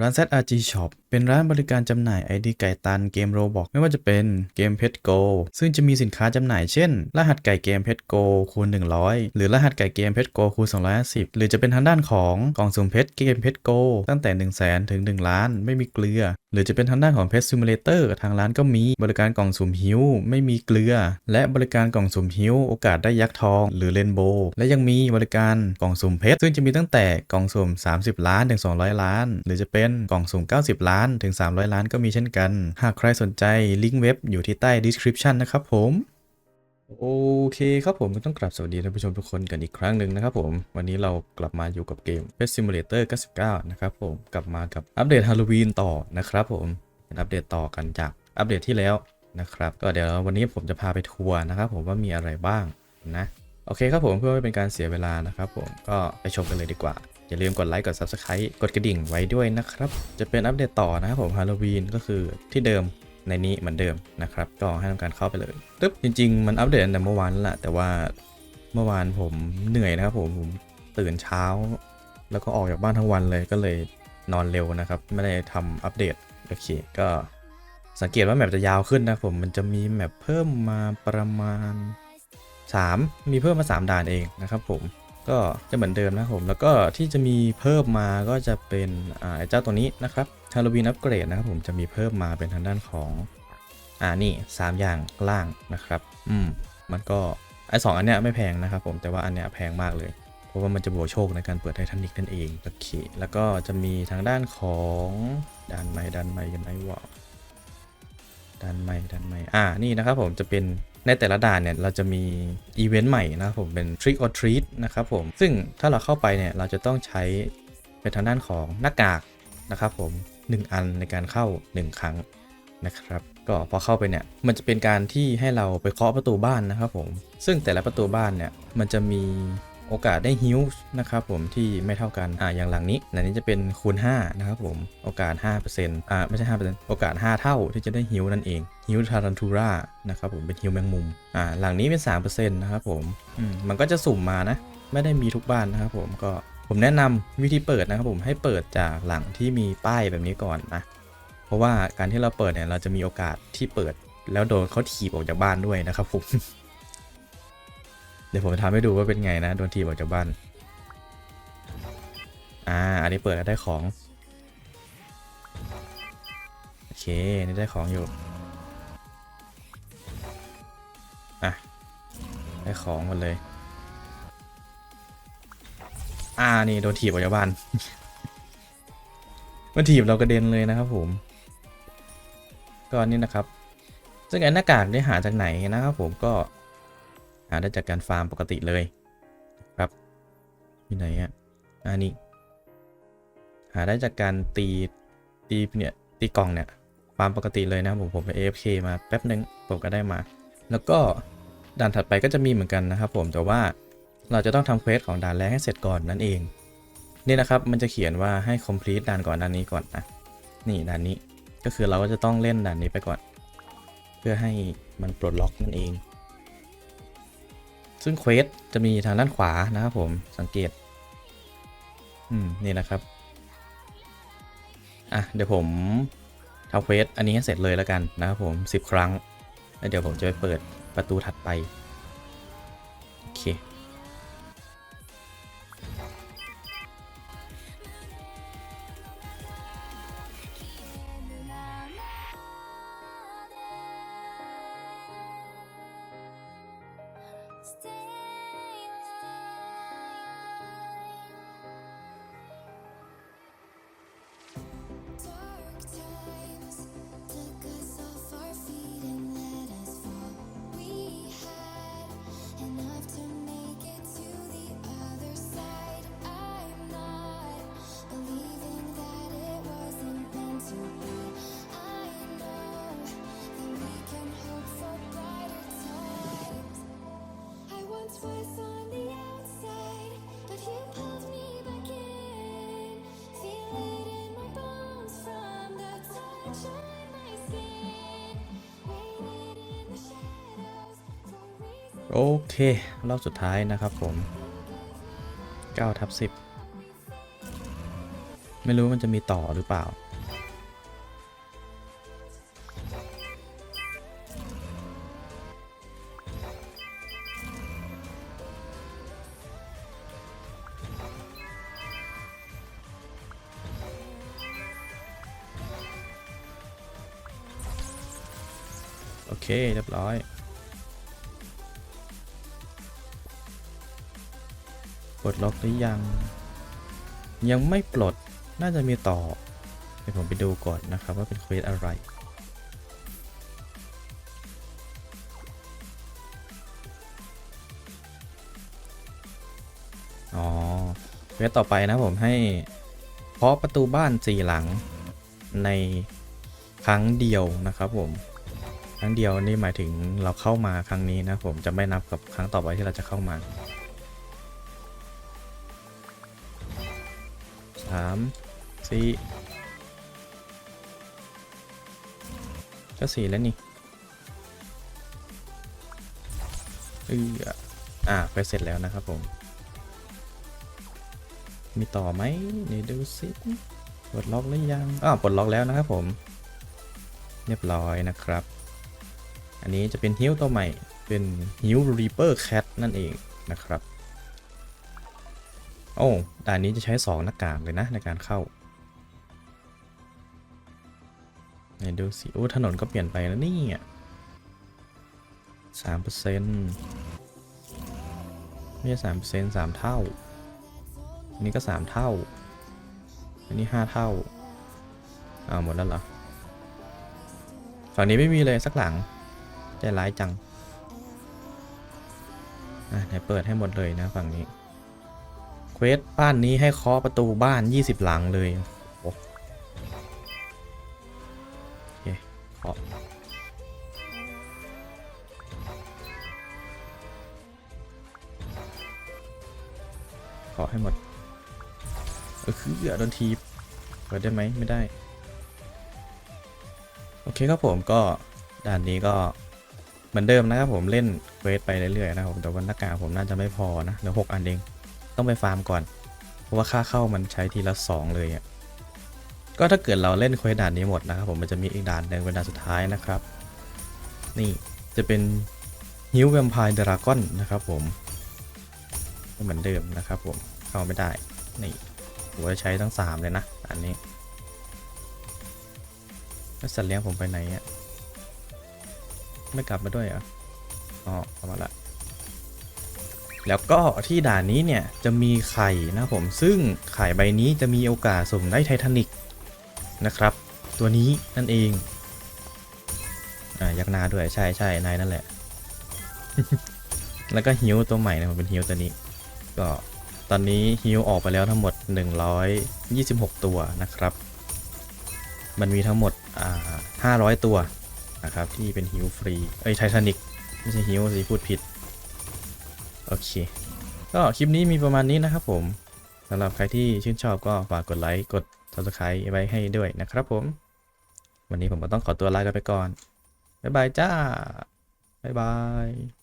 ร้าน ZRG Shop เป็นร้านบริการจำหน่ายไอดีไก่ตันเกมโรบอกไม่ว่าจะเป็นเกมเพชรโกซึ่งจะมีสินค้าจำหน่ายเช่น รหัสไก่เกมเพชรโกคูณ 100 หรือรหัสไก่เกมเพชรโกคูณ 250 หรือจะเป็นทางด้านของกล่องสุ่มเพชรเกมเพชรโกตั้งแต่ 1 0 0 0 0แถึง 1 ล้าน ไม่มีเกลือ รือจะเป็นทางด้านของเพชรซิมูเลเตอร์ทางร้านก็มีบริการกล่องสุ่มหิวไม่มีเกลือ และบริการกล่องสุ่มหิวโอกาสได้ยักษ์ทอง หรือเรนโบว์และยังมีบริการกล่องสุ่มเพชรซึ่งจะมีตั้งแต่กล่องสุ่ม 30 ล้านถึง 200 ล้าน หรือจะเป็นกล่องสุ่ม 90 ล้านถึง 300 ล้านก็มีเช่นกัน หากใครสนใจลิงก์เว็บอยู่ที่ใต้ description นะครับผม โอเคครับผมก็ต้องกลับสวัสดีท่านผู้ชมทุกคนกันอีกครั้งหนึ่งนะครับผม วันนี้เรากลับมาอยู่กับเกม Pet Simulator 99 นะครับผมกลับมากับอัปเดตฮาโลวีนต่อนะครับผมเป็นอัปเดตต่อกันจากอัปเดตที่แล้วนะครับก็เดี๋ยววันนี้ผมจะพาไปทัวร์นะครับผมว่ามีอะไรบ้างนะโอเคครับผมเพื่อไม่เป็นการเสียเวลานะครับผมก็ไปชมกันเลยดีกว่า อย่าลืมกดไลค์กด Subscribe กดกระดิ่งไว้ด้วยนะครับ จะเป็นอัปเดตต่อนะครับผมฮาโลวีนก็คือที่เดิม ในนี้เหมือนเดิมนะครับ ก็ให้ทำการเข้าไปเลยตึ๊บจริง ๆ มันอัปเดตตั้งแต่เมื่อวานแล้วแหละแต่ว่าเมื่อวานผมเหนื่อยนะครับผมผมตื่นเช้า แล้วก็ออกจากบ้านทั้งวันเลยก็เลยนอนเร็วนะครับ ไม่ได้ทำอัปเดตโอเคก็สังเกตว่าแมปจะยาวขึ้นนะผมมันจะมีแมปเพิ่มมาประมาณ 3 มีเพิ่มมา 3 ด่านเองนะครับผมก็จะเหมือนเดิมนะผม แล้วก็ที่จะมีเพิ่มมาก็จะเป็นไอ้เจ้าตัวนี้นะครับฮาโลวีนอัปเกรดนะครับผมจะมีเพิ่มมาเป็นทางด้านของ อ่านี่ 3 อย่างล่างนะครับ อืม มันก็ไอ้สองอันเนี้ยไม่แพงนะครับผมแต่ว่าอันเนี้ยแพงมากเลย เพราะว่ามันจะบวกโชคในการเปิดไททานิกนั่นเองโอเคแล้วก็จะมีทางด้านของด้านไม้ด้านไม้กันไหนวะด้านใหม่ด้านใหม่อ่านี่นะครับผมจะเป็นในแต่ละด่านเนี่ยเราจะมีอีเวนต์ใหม่นะครับผมเป็น Trick or Treat นะครับผมซึ่งถ้าเราเข้าไปเนี่ยเราจะต้องใช้เป็นทางด้านของหน้ากากนะครับผม 1 อันในการเข้า 1 ครั้งนะครับ ก็พอเข้าไปเนี่ยมันจะเป็นการที่ให้เราไปเคาะประตูบ้านนะครับผม ซึ่งแต่ละประตูบ้านเนี่ยมันจะมีโอกาสได้ฮิวส์นะครับผมที่ไม่เท่ากันอ่าอย่างหลังนี้หลังนี้จะเป็นคูณ 5 นะครับผม โอกาส 5%อ่าไม่ใช่5%โอกาส 5 เท่าที่จะได้ฮิวนั่นเองฮิวทารันทูรานะครับผมเป็นฮิวแมงมุมอ่าหลังนี้เป็น 3%นะครับผมอืมมันก็จะสุ่มมานะ ไม่ได้มีทุกบ้านนะครับผมก็ ผมแนะนำวิธีเปิดนะครับผมให้เปิดจากหลังที่มีป้ายแบบนี้ก่อนนะ เพราะว่าการที่เราเปิดเนี่ยเราจะมีโอกาสที่เปิด แล้วโดนเขาถีบออกจากบ้านด้วยนะครับผมเดี๋ยวผมจะทำให้ดูว่าเป็นไงนะโดนถีบออกจากบ้านอ่าอันนี้เปิดแล้วได้ของโอเคนี่ได้ของอยู่อะได้ของหมดเลย อานี่โดนถีบออกจากบ้านมันถีบเรากระเด็นเลยนะครับผมก็นี่นะครับ ซึ่งไอ้หน้ากากได้หาจากไหนนะครับผมก็หาได้จากการฟาร์มปกติเลยครับที่ไหนอะอันนี้ หาได้จากการตีตีเนี่ยตีกล่องเนี่ยฟาร์มปกติเลยนะครับผมผมไป AFK มาแป๊บนึงผมก็ได้มา แล้วก็ด่านถัดไปก็จะมีเหมือนกันนะครับผมแต่ว่า เราจะต้องทำเควสของด่านแรกให้เสร็จก่อนนั่นเอง นี่นะครับมันจะเขียนว่าให้ complete ด่านก่อนด่านนี้ก่อนนะนี่ด่านนี้ก็คือเราก็จะต้องเล่นด่านนี้ไปก่อน เพื่อให้มันปลดล็อกนั่นเอง ซึ่งเควสจะมีทางด้านขวานะครับผมสังเกต อืมนี่นะครับอะเดี๋ยวผมทำเควสอันนี้ให้เสร็จเลยแล้วกันนะครับผม 10 ครั้ง แล้วเดี๋ยวผมจะไปเปิดประตูถัดไป โอเค โอเค รอบสุดท้ายนะครับผม9ทับ10 ไม่รู้มันจะมีต่อหรือเปล่า โอเค เรียบร้อย ลดล็อกหรือยัง ยังไม่ปลดน่าจะมีต่อเดี๋ยวผมไปดูก่อนนะครับว่าเป็นเควสอะไรอ๋อเควสต่อไปนะผมให้เคาะประตูบ้านสี่หลังในครั้งเดียวนะครับผม ครั้งเดียวนี่หมายถึงเราเข้ามาครั้งนี้นะผมจะไม่นับกับครั้งต่อไปที่เราจะเข้ามา สามสี่ก็สี่แล้วนี่เอออ่าไปเสร็จแล้วนะครับผม มีต่อไหมนี่ดูสิปลดล็อกหรือยังอ้าวปลดล็อกแล้วนะครับผม เรียบร้อยนะครับ อันนี้จะเป็นฮิวตัวใหม่เป็นฮิวรีเปอร์แคทนั่นเองนะครับ โอ้ด่านนี้จะใช้ 2 หน้ากากเลยนะในการเข้าไหนดูสิโอ้ถนนก็เปลี่ยนไปแล้วนี่สามเปอร์เซ็นต์ไม่ใช่สามเปอร์เซ็นต์สามเท่า อันนี้ก็สามเท่า อันนี้ห้าเท่าอ้าวหมดแล้วเหรอ ฝั่งนี้ไม่มีเลยสักหลัง ใจร้ายจัง อะไหนเปิดให้หมดเลยนะฝั่งนี้ เควสบ้านนี้ให้เคาะประตูบ้าน 20 หลังเลยโอ้โหเคเคาะเคาะให้หมด เออคือโดนทีบเปิดได้ไหมไม่ได้ โอเคครับผมก็ด่านนี้ก็เหมือนเดิมนะครับผมเล่นเควสไปเรื่อยๆนะครับผมแต่ว่าหน้ากากผมน่าจะไม่พอนะเหลือหกอันเอง ต้องไปฟาร์มก่อน เพราะว่าค่าเข้ามันใช้ทีละ 2 เลยอะก็ถ้าเกิดเราเล่นเควสด่านนี้หมดนะครับผมมันจะมีอีกด่านหนึ่งเป็นด่านสุดท้ายนะครับ นี่จะเป็นฮิวแวมไพร์ดราก้อนนะครับผมเหมือนเดิมนะครับผมเข้าไม่ได้นี่ผมจะใช้ทั้ง 3 เลยนะ อันนี้แล้วสัตว์เลี้ยงผมไปไหนอะไม่กลับมาด้วยเหรอะอ๋อเข้ามาละ แล้วก็ที่ด่านนี้เนี่ยจะมีไข่นะผมซึ่งไข่ใบนี้จะมีโอกาสสุ่มได้ไททานิกนะครับ ตัวนี้นั่นเองอ่ายักษ์นาด้วยใช่ใช่นายนั่นแหละ แล้วก็ฮิวตัวใหม่นะผมเป็นฮิวตัวนี้ ก็ตอนนี้ฮิวออกไปแล้วทั้งหมด 126 ตัวนะครับ มันมีทั้งหมดอ่า500 ตัวนะครับที่เป็นฮิวฟรีเอ้ยไททานิกไม่ใช่ฮิวสิพูดผิด โอเค ก็คลิปนี้มีประมาณนี้นะครับผมสำหรับใครที่ชื่นชอบก็ฝากกดไลค์ กด subscribe ไว้ให้ด้วยนะครับผม วันนี้ผมก็ต้องขอตัวลากันไปก่อน บ๊ายบายจ้า บ๊ายบาย